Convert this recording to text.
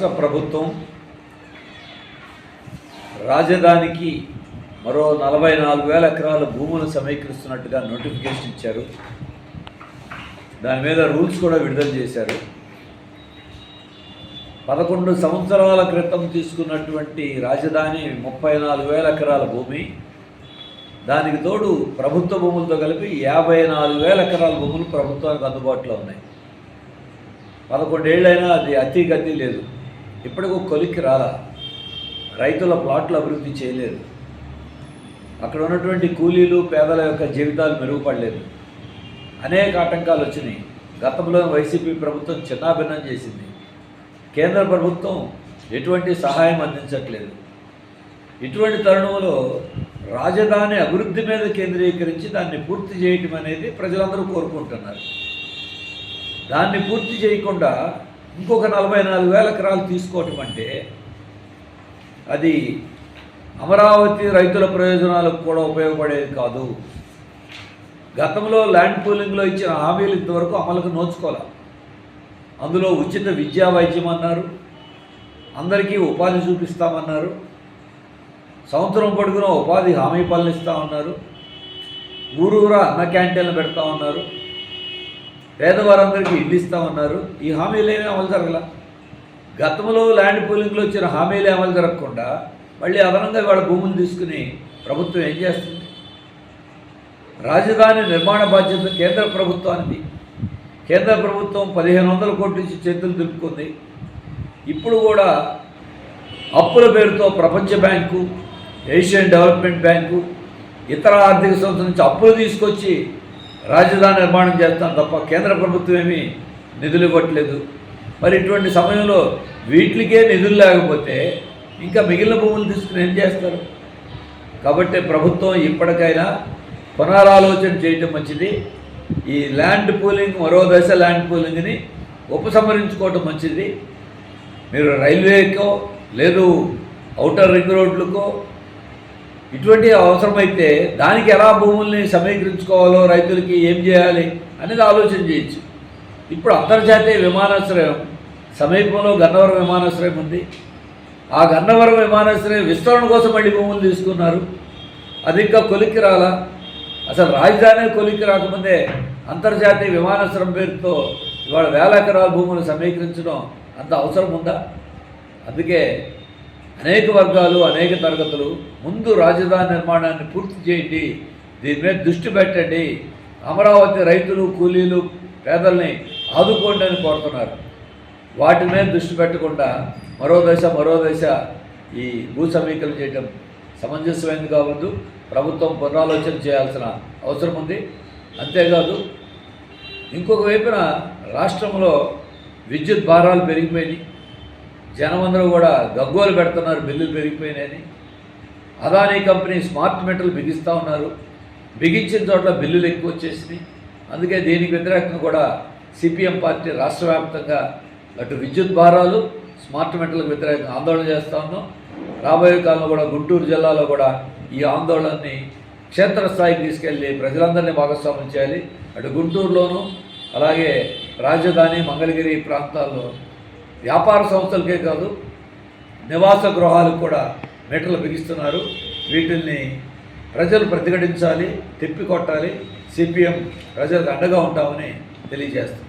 రాష్ట్ర ప్రభుత్వం రాజధానికి మరో నలభై నాలుగు వేల ఎకరాల భూములు సమీకరిస్తున్నట్టుగా నోటిఫికేషన్ ఇచ్చారు. దాని మీద రూల్స్ కూడా విడుదల చేశారు. పదకొండు సంవత్సరాల క్రితం తీసుకున్నటువంటి రాజధాని ముప్పై నాలుగు వేల ఎకరాల భూమి దానికి తోడు ప్రభుత్వ భూములతో కలిపి యాభై నాలుగు వేల ఎకరాల భూములు ప్రభుత్వానికి అందుబాటులో ఉన్నాయి. పదకొండేళ్ళైనా అది అతి గతి లేదు. ఇప్పటికో కొలికి కొలిక్కి రాలా. రైతుల ప్లాట్లు అభివృద్ధి చేయలేదు. అక్కడ ఉన్నటువంటి కూలీలు పేదల యొక్క జీవితాలు మెరుగుపడలేదు. అనేక ఆటంకాలు వచ్చినాయి. గతంలో వైసీపీ ప్రభుత్వం చిన్నాభిన్నం చేసింది. కేంద్ర ప్రభుత్వం ఎటువంటి సహాయం అందించట్లేదు. ఇటువంటి తరుణంలో రాజధాని అభివృద్ధి మీద కేంద్రీకరించి దాన్ని పూర్తి చేయటం అనేది ప్రజలందరూ కోరుకుంటున్నారు. దాన్ని పూర్తి చేయకుండా ఇంకొక నలభై నాలుగు వేల ఎకరాలు తీసుకోవటం అంటే అది అమరావతి రైతుల ప్రయోజనాలకు కూడా ఉపయోగపడేది కాదు. గతంలో ల్యాండ్ పూలింగ్లో ఇచ్చిన హామీలు ఇంతవరకు అమలుకు నోచుకోవాలి అందులో ఉచిత విద్యా వైద్యం అన్నారు. అందరికీ ఉపాధి చూపిస్తామన్నారు. సంవత్సరం పొడుగున ఉపాధి హామీ పనులు ఇస్తామన్నారు. ఊరూరా అన్న క్యాంటీన్లు పెడతామన్నారు. పేదవారందరికీ ఇల్లు ఇస్తామన్నారు ఈ హామీలు ఏమీ అమలు జరగల? గతంలో ల్యాండ్ పూలింగ్లో వచ్చిన హామీలు అమలు జరగకుండా మళ్ళీ అదనంగా వాళ్ళ భూములు తీసుకుని ప్రభుత్వం ఏం చేస్తుంది? రాజధాని నిర్మాణ బాధ్యత కేంద్ర ప్రభుత్వానికి కేంద్ర ప్రభుత్వం పదిహేను వందల కోట్ల నుంచి చేతులు దులుపుకుంది. ఇప్పుడు కూడా అప్పుల పేరుతో ప్రపంచ బ్యాంకు ఏషియన్ డెవలప్మెంట్ బ్యాంకు ఇతర ఆర్థిక సంస్థల నుంచి అప్పులు తీసుకొచ్చి రాజధాని నిర్మాణం చేస్తాం తప్ప కేంద్ర ప్రభుత్వం ఏమీ నిధులు ఇవ్వట్లేదు. మరి ఇటువంటి సమయంలో వీటికే నిధులు లేకపోతే ఇంకా మిగిలిన భూములు తీసుకుని ఏం చేస్తారు? కాబట్టి ప్రభుత్వం ఇప్పటికైనా పునరాలోచన చేయటం మంచిది. ఈ ల్యాండ్ పూలింగ్ మరో దశ ల్యాండ్ పూలింగ్ని ఉపసంహరించుకోవటం మంచిది. మీరు రైల్వేకో లేదు ఔటర్ రింగ్ రోడ్లకో ఇటువంటి అవసరమైతే దానికి ఎలా భూముల్ని సమీకరించుకోవాలో రైతులకి ఏం చేయాలి అనేది ఆలోచన చేయొచ్చు. ఇప్పుడు అంతర్జాతీయ విమానాశ్రయం సమీపంలో గన్నవరం విమానాశ్రయం ఉంది. ఆ గన్నవరం విమానాశ్రయం విస్తరణ కోసం మళ్ళీ భూములు తీసుకున్నారు. అది ఇంకా కొలిక్కి రాలా. అసలు రాజధాని కొలిక్కి రాకముందే అంతర్జాతీయ విమానాశ్రయం పేరుతో ఇవాళ వేల ఎకరాల భూములు సమీకరించడం అంత అవసరం ఉందా? అందుకే అనేక వర్గాలు అనేక తరగతులు ముందు రాజధాని నిర్మాణాన్ని పూర్తి చేయండి. దీని మీద దృష్టి పెట్టండి. అమరావతి రైతులు కూలీలు పేదల్ని ఆదుకోండి అని కోరుతున్నారు. వాటి మీద దృష్టి పెట్టకుండా మరో దశ మరో దశ ఈ భూ సమీకరణ చేయడం సమంజసమైనది కావద్దు. ప్రభుత్వం పునరాలోచన చేయాల్సిన అవసరం ఉంది. అంతేకాదు ఇంకొక వైపున రాష్ట్రంలో విద్యుత్ భారాలు పెరిగిపోయినాయి. జనమందరూ కూడా గగ్గోలు పెడుతున్నారు బిల్లులు పెరిగిపోయినాయని. అదానీ కంపెనీ స్మార్ట్ మీటర్లు బిగిస్తూ ఉన్నారు. బిగించిన చోట్ల బిల్లులు ఎక్కువ వచ్చేసినాయి. అందుకే దీనికి వ్యతిరేకంగా కూడా సిపిఎం పార్టీ రాష్ట్ర వ్యాప్తంగా అటు విద్యుత్ భారాలు స్మార్ట్ మీటర్లకు వ్యతిరేకంగా ఆందోళన చేస్తూ ఉన్నాం. రాబోయే కాలంలో కూడా గుంటూరు జిల్లాలో కూడా ఈ ఆందోళనని క్షేత్రస్థాయికి తీసుకెళ్ళి ప్రజలందరినీ భాగస్వామ్యం చేయాలి. అటు గుంటూరులోను అలాగే రాజధాని మంగళగిరి ప్రాంతాల్లో వ్యాపార సంస్థలకే కాదు నివాస గృహాలకు కూడా మీటర్లు బిగిస్తున్నారు. వీటిల్ని ప్రజలు ప్రతిఘటించాలి తిప్పికొట్టాలి. సిపిఎం ప్రజలకు అండగా ఉంటామని తెలియజేస్తుంది